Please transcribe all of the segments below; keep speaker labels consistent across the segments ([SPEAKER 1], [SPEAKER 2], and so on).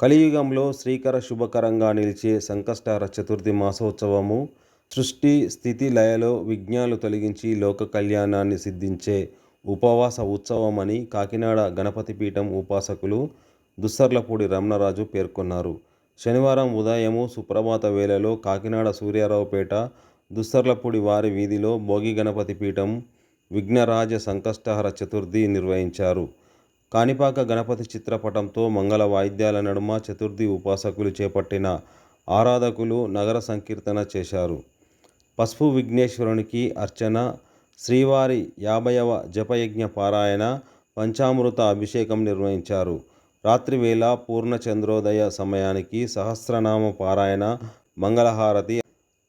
[SPEAKER 1] కలియుగంలో శ్రీకర శుభకరంగా నిలిచే సంకష్టహర చతుర్థి మాసోత్సవము సృష్టి స్థితి లయలో విఘ్నాలు తొలగించి లోక కళ్యాణాన్ని సిద్ధించే ఉపవాస ఉత్సవమని కాకినాడ గణపతి పీఠం ఉపాసకులు దుస్సర్లపూడి రమణరాజు పేర్కొన్నారు. శనివారం ఉదయము సుప్రభాత వేళలో కాకినాడ సూర్యారావుపేట దుస్సర్లపూడి వారి వీధిలో భోగి గణపతి పీఠం విఘ్నరాజ సంకష్టహర చతుర్థి నిర్వహించారు. కాణిపాక గణపతి చిత్రపటంతో మంగళ వాయిద్యాల నడుమ చతుర్థి ఉపాసకులు చేపట్టిన ఆరాధకులు నగర సంకీర్తన చేశారు. పసుపు విఘ్నేశ్వరునికి అర్చన శ్రీవారి యాభైవ జపయజ్ఞ పారాయణ పంచామృత అభిషేకం నిర్వహించారు. రాత్రివేళ పూర్ణచంద్రోదయ సమయానికి సహస్రనామ పారాయణ మంగళహారతి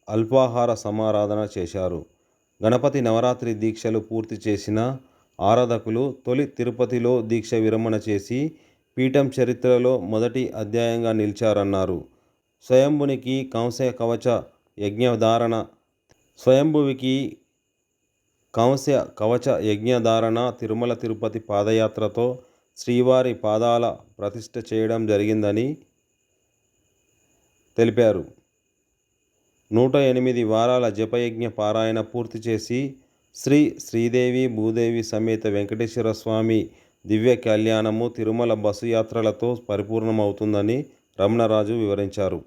[SPEAKER 1] అల్పాహార సమారాధన చేశారు. గణపతి నవరాత్రి దీక్షలు పూర్తి చేసిన ఆరాధకులు తొలి తిరుపతిలో దీక్ష విరమణ చేసి పీఠం చరిత్రలో మొదటి అధ్యాయంగా నిలిచారన్నారు. స్వయంభునికి కంస కవచ యజ్ఞధారణ స్వయంభువికి కంస్య కవచ యజ్ఞధారణ తిరుమల తిరుపతి పాదయాత్రతో శ్రీవారి పాదాల ప్రతిష్ట చేయడం జరిగిందని తెలిపారు. నూట ఎనిమిది వారాల జపయజ్ఞ పారాయణ పూర్తి చేసి శ్రీ శ్రీదేవి భూదేవి సమేత వెంకటేశ్వర స్వామి దివ్య కళ్యాణము తిరుమల బస్సు యాత్రలతో పరిపూర్ణమవుతుందని రమణరాజు వివరించారు.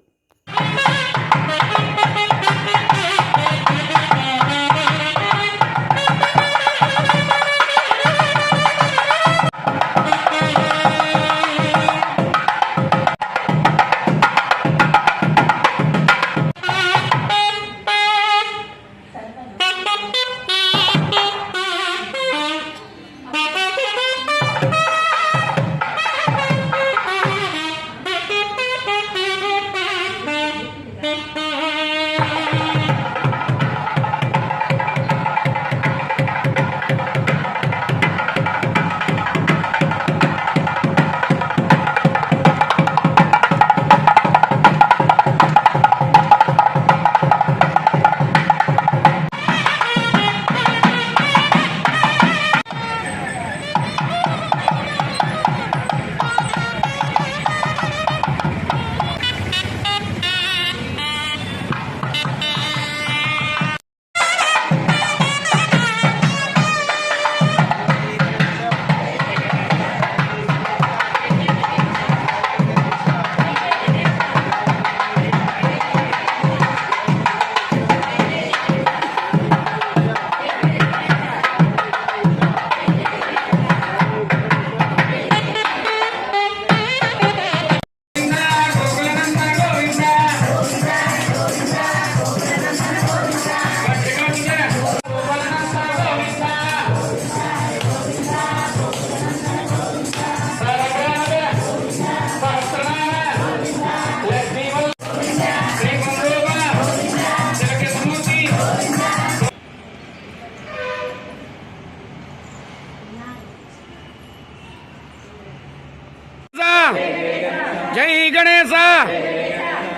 [SPEAKER 2] జై గణేశ!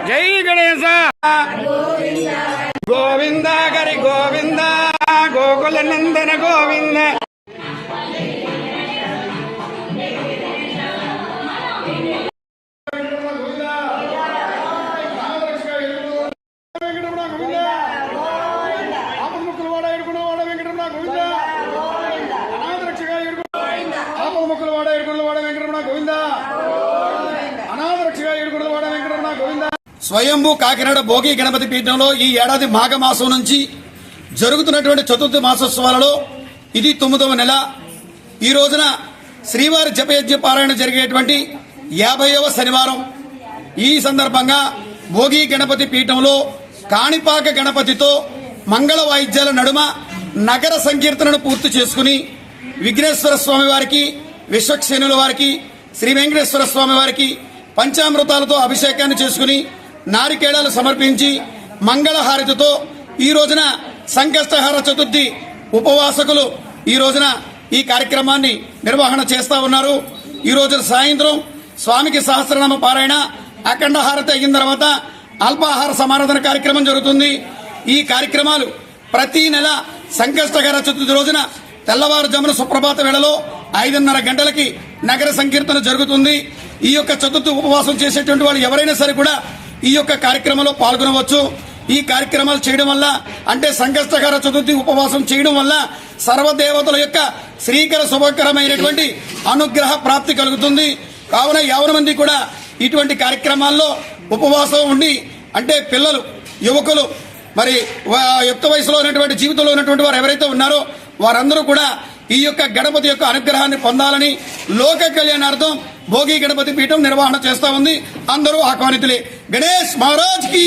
[SPEAKER 2] జై గణేశ! గోవింద గరి గోవింద గోకుల నందన గోవింద.
[SPEAKER 3] స్వయంభూ కాకినాడ భోగి గణపతి పీఠంలో ఈ ఏడాది మాఘ మాసం నుంచి జరుగుతున్నటువంటి చతుర్థ మాసోత్సవాలలో ఇది తొమ్మిదవ నెల. ఈ రోజున శ్రీవారి జపయజ్ఞ పారాయణ జరిగేటువంటి యాభైవ శనివారం. ఈ సందర్భంగా భోగి గణపతి పీఠంలో కాణిపాక గణపతితో మంగళ వాయిద్యాల నడుమ నగర సంకీర్తనను పూర్తి చేసుకుని విఘ్నేశ్వర స్వామి వారికి విశ్వక్సేనుల వారికి శ్రీ వెంకటేశ్వర స్వామి వారికి పంచామృతాలతో అభిషేకాన్ని చేసుకుని నారికేళాలు సమర్పించి మంగళహారతితో ఈ రోజున సంకష్టహార చతుర్థి ఉపవాసకులు ఈ రోజున ఈ కార్యక్రమాన్ని నిర్వహణ చేస్తా ఉన్నారు. ఈ రోజు సాయంత్రం స్వామికి సహస్రనామ పారాయణ అఖండ హారతి అయిన తర్వాత అల్పాహార సమారాధన కార్యక్రమం జరుగుతుంది. ఈ కార్యక్రమాలు ప్రతి నెల సంకష్టకర చతుర్థి రోజున తెల్లవారుజామున సుప్రభాత వేళలో ఐదున్నర గంటలకి నగర సంకీర్తన జరుగుతుంది. ఈ యొక్క చతుర్థి ఉపవాసం చేసేటువంటి వాళ్ళు ఎవరైనా సరే కూడా ఈ యొక్క కార్యక్రమంలో పాల్గొనవచ్చు. ఈ కార్యక్రమాలు చేయడం వల్ల అంటే సంకష్టకర చతుర్థి ఉపవాసం చేయడం వల్ల సర్వదేవతల యొక్క శ్రీకర శుభకరమైనటువంటి అనుగ్రహ ప్రాప్తి కలుగుతుంది. కావున ఎవరి మంది కూడా ఇటువంటి కార్యక్రమాల్లో ఉపవాసం ఉండి అంటే పిల్లలు యువకులు మరి యుక్త వయసులో ఉన్నటువంటి జీవితంలో ఉన్నటువంటి వారు ఎవరైతే ఉన్నారో వారందరూ కూడా ఈ యొక్క గణపతి యొక్క అనుగ్రహాన్ని పొందాలని లోక కళ్యాణార్థం భోగి గణపతి పీఠం నిర్వహణ చేస్తా ఉంది. అందరూ ఆహ్వానితులే. గణేష్ మహారాజ్కి.